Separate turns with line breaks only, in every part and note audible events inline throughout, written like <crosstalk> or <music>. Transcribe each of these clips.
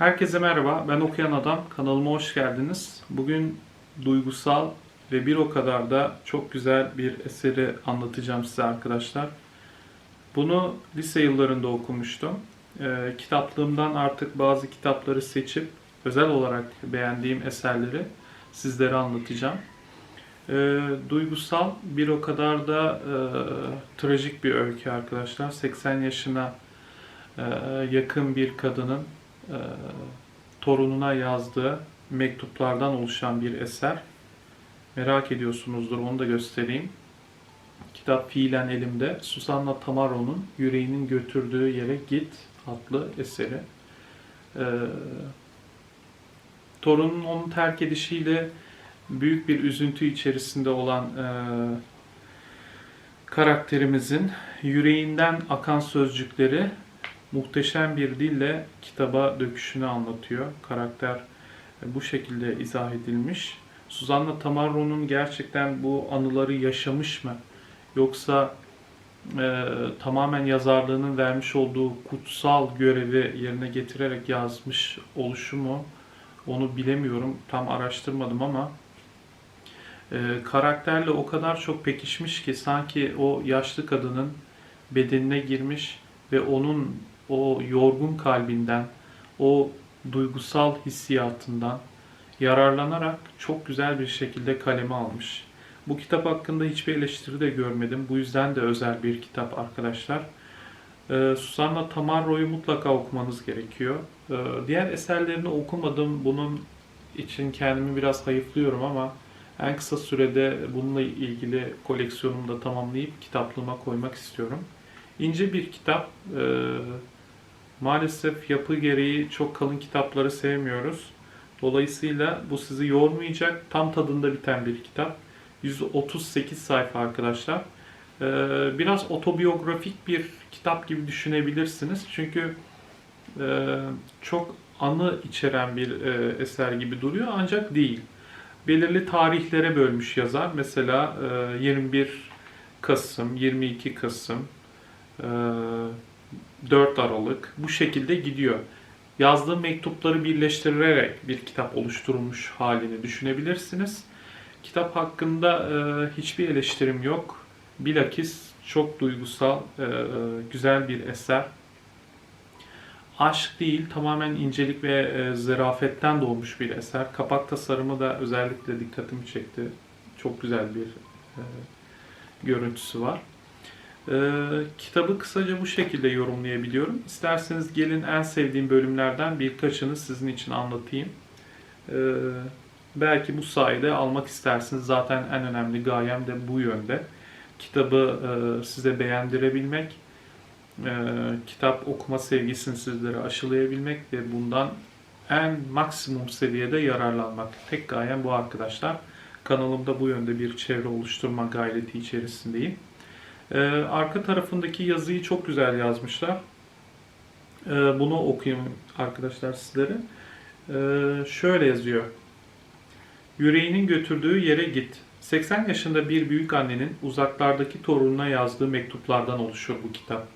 Herkese merhaba, ben Okuyan Adam. Kanalıma hoş geldiniz. Bugün duygusal ve bir o kadar da çok güzel bir eseri anlatacağım size arkadaşlar. Bunu lise yıllarında okumuştum. Ee, kitaplığımdan artık bazı kitapları seçip özel olarak beğendiğim eserleri sizlere anlatacağım. Ee, duygusal bir o kadar da e, trajik bir öykü arkadaşlar. 80 yaşına e, yakın bir kadının e, torununa yazdığı mektuplardan oluşan bir eser. Merak ediyorsunuzdur onu da göstereyim. Kitap fiilen elimde. Susanna Tamaro'nun Yüreğinin Götürdüğü Yere Git adlı eseri. E, torunun onu terk edişiyle büyük bir üzüntü içerisinde olan e, karakterimizin yüreğinden akan sözcükleri muhteşem bir dille kitaba döküşünü anlatıyor. Karakter e, bu şekilde izah edilmiş. Suzanna Tamarro'nun gerçekten bu anıları yaşamış mı? Yoksa e, tamamen yazarlığının vermiş olduğu kutsal görevi yerine getirerek yazmış oluşu mu? Onu bilemiyorum. Tam araştırmadım ama e, karakterle o kadar çok pekişmiş ki sanki o yaşlı kadının bedenine girmiş ve onun o yorgun kalbinden, o duygusal hissiyatından yararlanarak çok güzel bir şekilde kaleme almış. Bu kitap hakkında hiçbir eleştiri de görmedim. Bu yüzden de özel bir kitap arkadaşlar. Ee, Susanna Tamarro'yu mutlaka okumanız gerekiyor. Ee, diğer eserlerini okumadım. Bunun için kendimi biraz hayıflıyorum ama en kısa sürede bununla ilgili koleksiyonumu da tamamlayıp kitaplığıma koymak istiyorum. İnce bir kitap. Ee, Maalesef yapı gereği çok kalın kitapları sevmiyoruz. Dolayısıyla bu sizi yormayacak, tam tadında biten bir kitap. 138 sayfa arkadaşlar. Ee, biraz otobiyografik bir kitap gibi düşünebilirsiniz. Çünkü e, çok anı içeren bir e, eser gibi duruyor ancak değil. Belirli tarihlere bölmüş yazar. Mesela 21 e, Kasım, 22 Kasım, 4 Aralık bu şekilde gidiyor. Yazdığı mektupları birleştirerek bir kitap oluşturulmuş halini düşünebilirsiniz. Kitap hakkında e, hiçbir eleştirim yok. Bilakis çok duygusal, e, güzel bir eser. Aşk değil, tamamen incelik ve e, zerafetten doğmuş bir eser. Kapak tasarımı da özellikle dikkatimi çekti. Çok güzel bir e, görüntüsü var. Ee, kitabı kısaca bu şekilde yorumlayabiliyorum. İsterseniz gelin en sevdiğim bölümlerden birkaçını sizin için anlatayım. Ee, belki bu sayede almak istersiniz. Zaten en önemli gayem de bu yönde. Kitabı e, size beğendirebilmek, e, kitap okuma sevgisini sizlere aşılayabilmek ve bundan en maksimum seviyede yararlanmak. Tek gayem bu arkadaşlar. Kanalımda bu yönde bir çevre oluşturma gayreti içerisindeyim. Ee, arka tarafındaki yazıyı çok güzel yazmışlar. Ee, bunu okuyayım arkadaşlar sizlere. Ee, şöyle yazıyor. Yüreğinin götürdüğü yere git. 80 yaşında bir büyük annenin uzaklardaki torununa yazdığı mektuplardan oluşur bu kitap.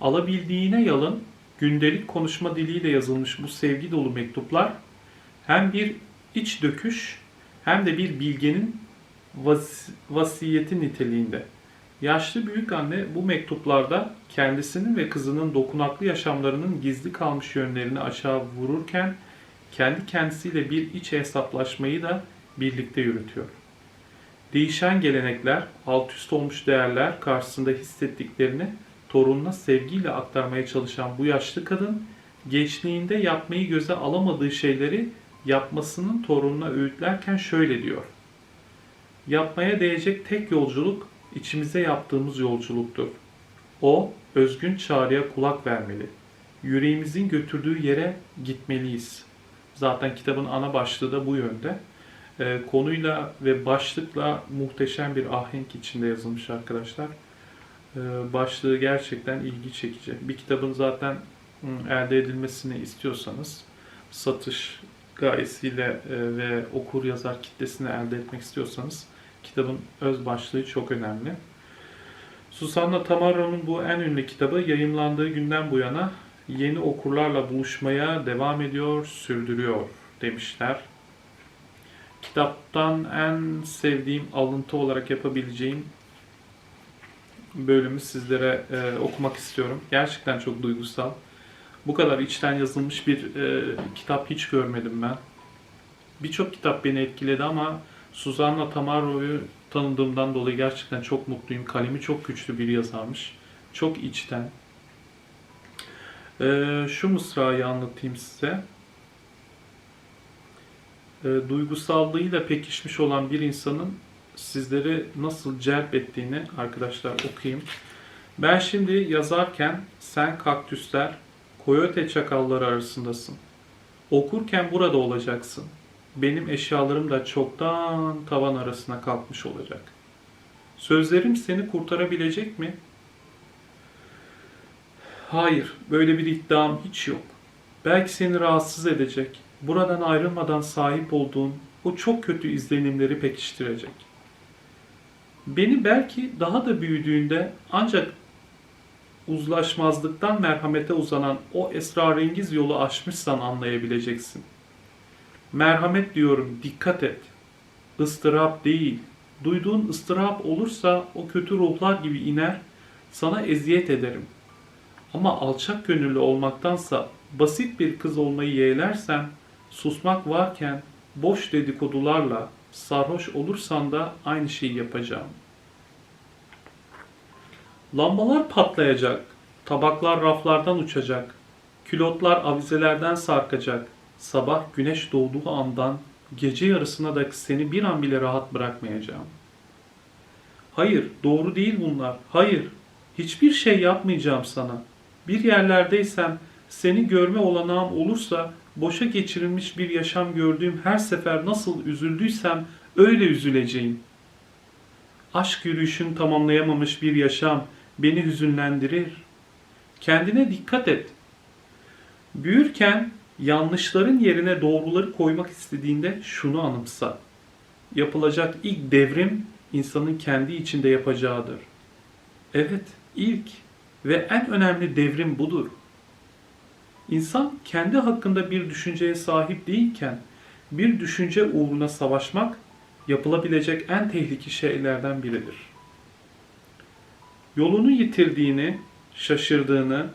Alabildiğine yalın, gündelik konuşma diliyle yazılmış bu sevgi dolu mektuplar hem bir iç döküş hem de bir bilgenin vas- vasiyeti niteliğinde. Yaşlı büyük anne bu mektuplarda kendisinin ve kızının dokunaklı yaşamlarının gizli kalmış yönlerini aşağı vururken kendi kendisiyle bir iç hesaplaşmayı da birlikte yürütüyor. Değişen gelenekler, alt üst olmuş değerler karşısında hissettiklerini torununa sevgiyle aktarmaya çalışan bu yaşlı kadın gençliğinde yapmayı göze alamadığı şeyleri yapmasının torununa öğütlerken şöyle diyor. Yapmaya değecek tek yolculuk içimize yaptığımız yolculuktur. O, özgün çağrıya kulak vermeli. Yüreğimizin götürdüğü yere gitmeliyiz. Zaten kitabın ana başlığı da bu yönde. E, konuyla ve başlıkla muhteşem bir ahenk içinde yazılmış arkadaşlar. E, başlığı gerçekten ilgi çekici. Bir kitabın zaten elde edilmesini istiyorsanız satış gayesiyle e, ve okur yazar kitlesini elde etmek istiyorsanız kitabın öz başlığı çok önemli. Susanna Tamaro'nun bu en ünlü kitabı yayımlandığı günden bu yana Yeni okurlarla buluşmaya devam ediyor, sürdürüyor demişler. Kitaptan en sevdiğim alıntı olarak yapabileceğim bölümü sizlere e, okumak istiyorum. Gerçekten çok duygusal. Bu kadar içten yazılmış bir e, kitap hiç görmedim ben. Birçok kitap beni etkiledi ama Susanna Tamaro'yu tanıdığımdan dolayı gerçekten çok mutluyum. Kalemi çok güçlü bir yazarmış. Çok içten. E, şu mısrayı anlatayım size. E, duygusallığıyla pekişmiş olan bir insanın sizleri nasıl celp ettiğini arkadaşlar okuyayım. Ben şimdi yazarken sen kaktüsler, koyote çakalları arasındasın. Okurken burada olacaksın. Benim eşyalarım da çoktan tavan arasına kalkmış olacak. Sözlerim seni kurtarabilecek mi? Hayır, böyle bir iddiam hiç yok. Belki seni rahatsız edecek, buradan ayrılmadan sahip olduğun o çok kötü izlenimleri pekiştirecek. Beni belki daha da büyüdüğünde ancak uzlaşmazlıktan merhamete uzanan o esrarengiz yolu aşmışsan anlayabileceksin. Merhamet diyorum, dikkat et. Istırap değil. Duyduğun ıstırap olursa o kötü ruhlar gibi iner, sana eziyet ederim. Ama alçak gönüllü olmaktansa basit bir kız olmayı yeğlersen, susmak varken boş dedikodularla sarhoş olursan da aynı şeyi yapacağım. Lambalar patlayacak, tabaklar raflardan uçacak, külotlar avizelerden sarkacak. Sabah güneş doğduğu andan gece yarısına da seni bir an bile rahat bırakmayacağım. Hayır, doğru değil bunlar. Hayır, hiçbir şey yapmayacağım sana. Bir yerlerdeysem, seni görme olanağım olursa boşa geçirilmiş bir yaşam gördüğüm her sefer nasıl üzüldüysem öyle üzüleceğim. Aşk yürüyüşün tamamlayamamış bir yaşam beni hüzünlendirir. Kendine dikkat et. Büyürken yanlışların yerine doğruları koymak istediğinde şunu anımsa. Yapılacak ilk devrim insanın kendi içinde yapacağıdır. Evet, ilk ve en önemli devrim budur. İnsan kendi hakkında bir düşünceye sahip değilken bir düşünce uğruna savaşmak yapılabilecek en tehlikeli şeylerden biridir. Yolunu yitirdiğini, şaşırdığını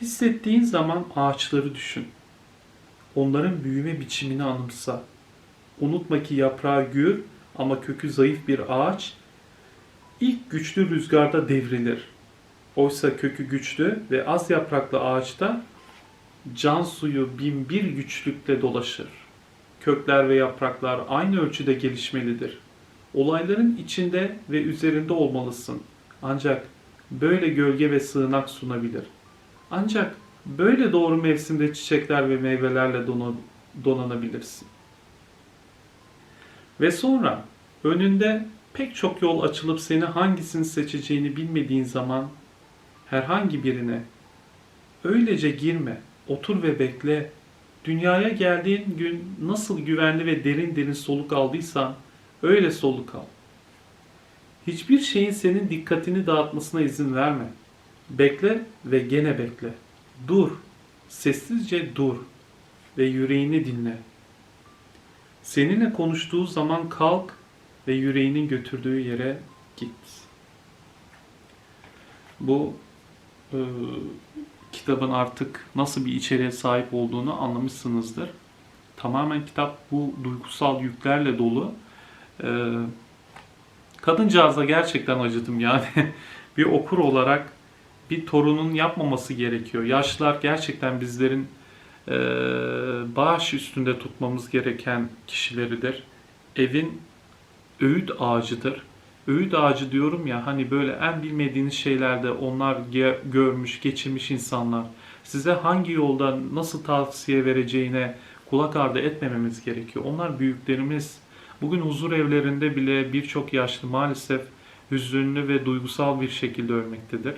hissettiğin zaman ağaçları düşün. Onların büyüme biçimini anımsa. Unutma ki yaprağı gür ama kökü zayıf bir ağaç ilk güçlü rüzgarda devrilir. Oysa kökü güçlü ve az yapraklı ağaçta can suyu bin bir güçlükle dolaşır. Kökler ve yapraklar aynı ölçüde gelişmelidir. Olayların içinde ve üzerinde olmalısın. Ancak böyle gölge ve sığınak sunabilir. Ancak böyle doğru mevsimde çiçekler ve meyvelerle donanabilirsin. Ve sonra önünde pek çok yol açılıp seni hangisini seçeceğini bilmediğin zaman herhangi birine öylece girme, otur ve bekle. Dünyaya geldiğin gün nasıl güvenli ve derin derin soluk aldıysan öyle soluk al. Hiçbir şeyin senin dikkatini dağıtmasına izin verme. Bekle ve gene bekle. Dur. Sessizce dur ve yüreğini dinle. Seninle konuştuğu zaman kalk ve yüreğinin götürdüğü yere git. Bu e, kitabın artık nasıl bir içeriğe sahip olduğunu anlamışsınızdır. Tamamen kitap bu duygusal yüklerle dolu. E, kadıncağıza gerçekten acıdım yani. <laughs> bir okur olarak bir torunun yapmaması gerekiyor. Yaşlılar gerçekten bizlerin e, bağış üstünde tutmamız gereken kişileridir. Evin öğüt ağacıdır. Öğüt ağacı diyorum ya hani böyle en bilmediğiniz şeylerde onlar ge- görmüş, geçirmiş insanlar. Size hangi yolda nasıl tavsiye vereceğine kulak ardı etmememiz gerekiyor. Onlar büyüklerimiz. Bugün huzur evlerinde bile birçok yaşlı maalesef hüzünlü ve duygusal bir şekilde ölmektedir.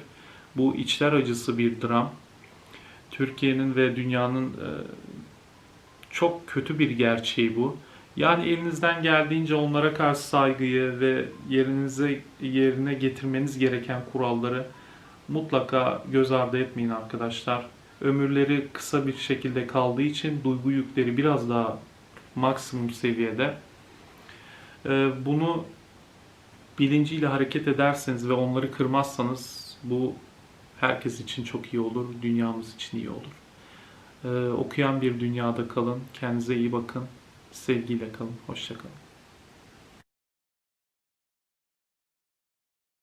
Bu içler acısı bir dram. Türkiye'nin ve dünyanın e, çok kötü bir gerçeği bu. Yani elinizden geldiğince onlara karşı saygıyı ve yerinize yerine getirmeniz gereken kuralları mutlaka göz ardı etmeyin arkadaşlar. ömürleri kısa bir şekilde kaldığı için duygu yükleri biraz daha maksimum seviyede. Ee, bunu bilinciyle hareket ederseniz ve onları kırmazsanız bu herkes için çok iyi olur, dünyamız için iyi olur. Ee, okuyan bir dünyada kalın, kendinize iyi bakın, sevgiyle kalın, hoşçakalın.